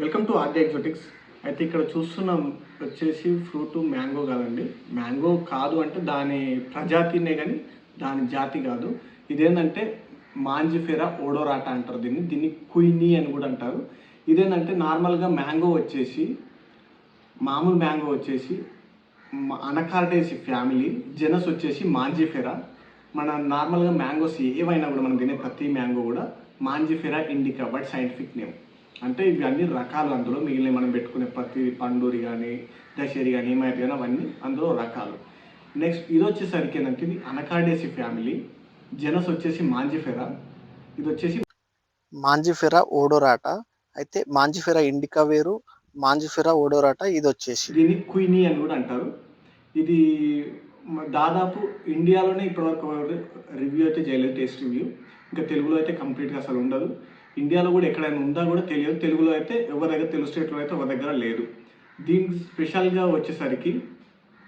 Welcome to RD ఎగ్జోటిక్స్ అయితే ఇక్కడ చూస్తున్నాం వచ్చేసి ఫ్రూట్ మ్యాంగో కాదండి. మ్యాంగో కాదు అంటే దాని ప్రజాతినే కానీ దాని జాతి కాదు. ఇదేంటంటే మాంజిఫెరా ఓడోరాట అంటారు దీన్ని. దీన్ని కుయిని అని కూడా అంటారు. ఇదేంటంటే నార్మల్గా మ్యాంగో వచ్చేసి మామూలు మ్యాంగో వచ్చేసి అనకార్డేసి ఫ్యామిలీ జెనస్ వచ్చేసి మాంజిఫెరా. మన నార్మల్గా మ్యాంగోస్ ఏవైనా కూడా మనం తినే ప్రతి మ్యాంగో కూడా mangifera indica but scientific name. అంటే ఇవి అన్ని రకాలు అందులో మిగిలిన మనం పెట్టుకునే ప్రతి పండూరి కానీ దశేరి కానీ ఏమైతే కానీ అవన్నీ అందులో రకాలు. నెక్స్ట్ ఇది వచ్చేసరికి ఏంటంటే ఇది అనకార్డేసి ఫ్యామిలీ జెనస్ వచ్చేసి మాంజిఫెరా ఇది వచ్చేసి మాంజిఫెరా ఓడోరాటా అయితే మాంజిఫెరా ఇండికా వేరు మాంజిఫెరా ఓడోరాటా ఇది వచ్చేసి. దీన్ని క్వీనీ అని కూడా అంటారు. ఇది దాదాపు ఇండియాలోనే ఇప్పటివరకు రివ్యూ అయితే చేయలేదు టేస్ట్ రివ్యూ. ఇంకా తెలుగులో అయితే కంప్లీట్గా అసలు ఉండదు. ఇండియాలో కూడా ఎక్కడైనా ఉందా కూడా తెలియదు. తెలుగులో అయితే ఎవరి దగ్గర తెలుగు స్టేట్లో అయితే ఎవరి దగ్గర లేదు. దీనికి స్పెషల్గా వచ్చేసరికి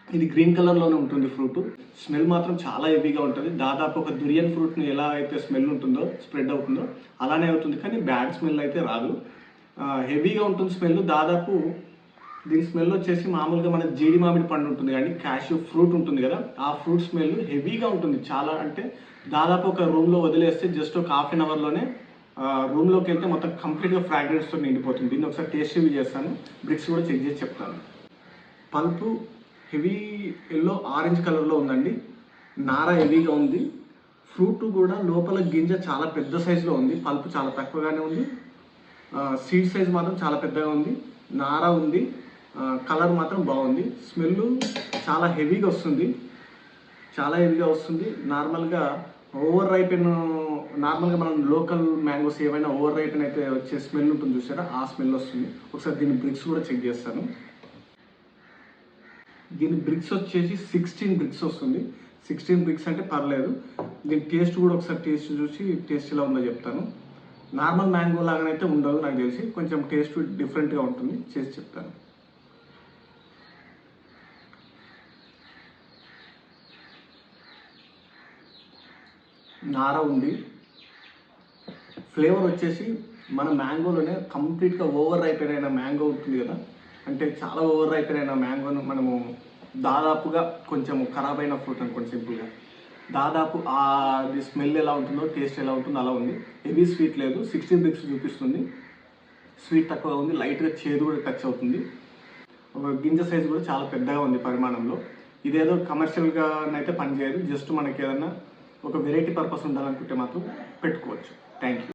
ఇది గ్రీన్ కలర్లోనే ఉంటుంది ఫ్రూట్. స్మెల్ మాత్రం చాలా హెవీగా ఉంటుంది. దాదాపు ఒక దురియన్ ఫ్రూట్ని ఎలా అయితే స్మెల్ ఉంటుందో స్ప్రెడ్ అవుతుందో అలానే అవుతుంది. కానీ బ్యాడ్ స్మెల్ అయితే రాదు. హెవీగా ఉంటుంది స్మెల్. దాదాపు దీని స్మెల్ వచ్చేసి మామూలుగా మన జీడి మామిడి పండు ఉంటుంది కానీ క్యాష్యూ ఫ్రూట్ ఉంటుంది కదా ఆ ఫ్రూట్ స్మెల్ హెవీగా ఉంటుంది. చాలా అంటే దాదాపు ఒక రూమ్లో వదిలేస్తే జస్ట్ ఒక హాఫ్ అన్ అవర్లోనే రూమ్లోకి వెళ్తే మొత్తం కంప్లీట్గా ఫ్రాగ్రెన్స్తో నిండిపోతుంది. దీన్ని ఒకసారి టేస్ట్ రివ్యూ చేస్తాను. బ్రిక్స్ కూడా చెక్ చేసి చెప్తాను. పల్పు హెవీ ఎల్లో ఆరెంజ్ కలర్లో ఉందండి. నార హెవీగా ఉంది. ఫ్రూట్ కూడా లోపల గింజ చాలా పెద్ద సైజులో ఉంది. పల్పు చాలా తక్కువగానే ఉంది. సీడ్ సైజ్ మాత్రం చాలా పెద్దగా ఉంది. నార ఉంది. కలర్ మాత్రం బాగుంది. స్మెల్ చాలా హెవీగా వస్తుంది. చాలా హెవీగా వస్తుంది. నార్మల్గా ఓవర్ రైపెన్ నార్మల్గా మనం లోకల్ మ్యాంగోస్ ఏవైనా ఓవర్ రైపెన్ అయితే వచ్చే స్మెల్ ఉంటుంది చూసారా? ఆ స్మెల్ వస్తుంది. ఒకసారి దీని బ్రిక్స్ కూడా చెక్ చేస్తాను. దీని బ్రిక్స్ వచ్చేసి సిక్స్టీన్ బ్రిక్స్ వస్తుంది. సిక్స్టీన్ బ్రిక్స్ అంటే పర్లేదు. దీని టేస్ట్ కూడా ఒకసారి టేస్ట్ చూసి టేస్ట్ ఎలా ఉందో చెప్తాను. నార్మల్ మ్యాంగో లాగానైతే ఉండదు నాకు తెలిసి. కొంచెం టేస్ట్ డిఫరెంట్గా ఉంటుంది. చేసి చెప్తాను. నార ఉంది. ఫ్లేవర్ వచ్చేసి మన మ్యాంగోలోనే కంప్లీట్గా ఓవర్ అయిపోయిన మ్యాంగో ఉంటుంది కదా? అంటే చాలా ఓవర్ అయిపోయిన మ్యాంగోను మనము దాదాపుగా కొంచెం ఖరాబ్ అయిన ఫ్రూట్ అనుకోండి సింపుల్గా దాదాపు అది స్మెల్ ఎలా ఉంటుందో టేస్ట్ ఎలా ఉంటుందో అలా ఉంది. హెవీ స్వీట్ లేదు సిక్స్టీన్ బిక్స్ చూపిస్తుంది. స్వీట్ తక్కువగా ఉంది లైట్గా చేదు కూడా టచ్ అవుతుంది. ఒక గింజ సైజ్ కూడా చాలా పెద్దగా ఉంది పరిమాణంలో. ఇదేదో కమర్షియల్గా అయితే పనిచేయదు జస్ట్ మనకి ఏదైనా ఒక వెరైటీ పర్పస్ ఉండాలనుకుంటే మాత్రం పెట్టుకోవచ్చు. Thank you